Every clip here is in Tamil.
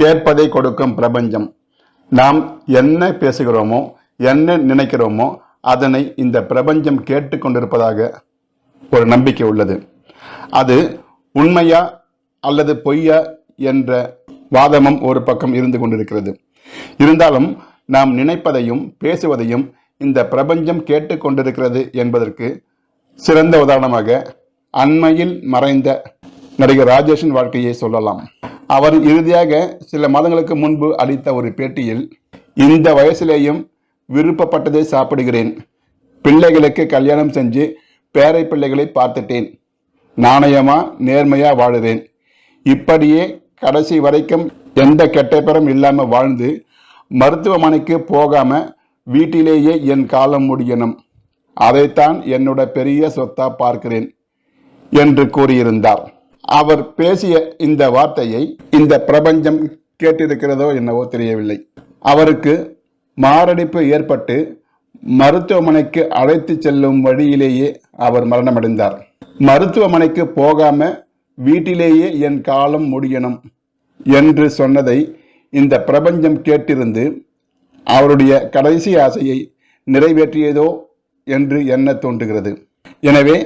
கேட்பதை கொடுக்கும் பிரபஞ்சம். நாம் என்ன பேசுகிறோமோ என்ன நினைக்கிறோமோ அதனை இந்த பிரபஞ்சம் கேட்டுக்கொண்டிருப்பதாக ஒரு நம்பிக்கை உள்ளது. அது உண்மையா அல்லது பொய்யா என்ற வாதமும் ஒரு பக்கம் இருந்து கொண்டிருக்கிறது. இருந்தாலும் நாம் நினைப்பதையும் பேசுவதையும் இந்த பிரபஞ்சம் கேட்டுக்கொண்டிருக்கிறது என்பதற்கு சிறந்த உதாரணமாக அண்மையில் மறைந்த நடிகர் ராஜேஷின் வாழ்க்கையை சொல்லலாம். அவர் இறுதியாக சில மாதங்களுக்கு முன்பு அளித்த ஒரு பேட்டியில் இந்த வயசிலேயும் விருப்பப்பட்டதை சாப்பிடுகிறேன். பிள்ளைகளுக்கு கல்யாணம் செஞ்சு பேரை பிள்ளைகளை பார்த்துட்டேன். நாணயமா நேர்மையா வாழுவேன். இப்படியே கடைசி வரைக்கும் எந்த கெட்ட பெறம் வாழ்ந்து மருத்துவமனைக்கு போகாம வீட்டிலேயே என் காலம் முடியணும். அதைத்தான் என்னோட பெரிய சொத்தா பார்க்கிறேன் என்று கூறியிருந்தார். அவர் பேசிய இந்த வார்த்தையை இந்த பிரபஞ்சம் கேட்டிருக்கிறதோ என்னவோ தெரியவில்லை. அவருக்கு மாரடைப்பு ஏற்பட்டு மருத்துவமனைக்கு அழைத்து செல்லும் வழியிலேயே அவர் மரணமடைந்தார். மருத்துவமனைக்கு போகாம வீட்டிலேயே என் காலம் முடியணும் என்று சொன்னதை இந்த பிரபஞ்சம் கேட்டிருந்து அவருடைய கடைசி ஆசையை நிறைவேற்றியதோ என்று எண்ண தோன்றுகிறது. எனவே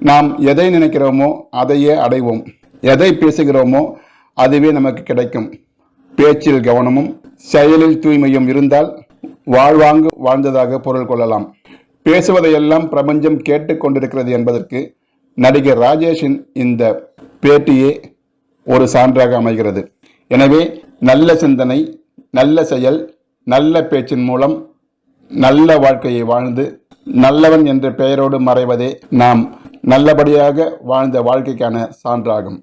நாம் எதை நினைக்கிறோமோ அதையே அடைவோம். எதை பேசுகிறோமோ அதுவே நமக்கு கிடைக்கும். பேச்சில் கவனமும் செயலில் தூய்மையும் இருந்தால் வாழ்வாங்கு வாழ்ந்ததாக பொருள் கொள்ளலாம். பேசுவதையெல்லாம் பிரபஞ்சம் கேட்டுக்கொண்டிருக்கிறது என்பதற்கு நடிகர் ராஜேஷின் இந்த பேட்டியே ஒரு சான்றாக அமைகிறது. எனவே நல்ல சிந்தனை நல்ல செயல் நல்ல பேச்சின் மூலம் நல்ல வாழ்க்கையை வாழ்ந்து நல்லவன் என்ற பெயரோடு மறைவதே நாம் நல்லபடியாக வாழ்ந்த வாழ்க்கைக்கான சான்றாகும்.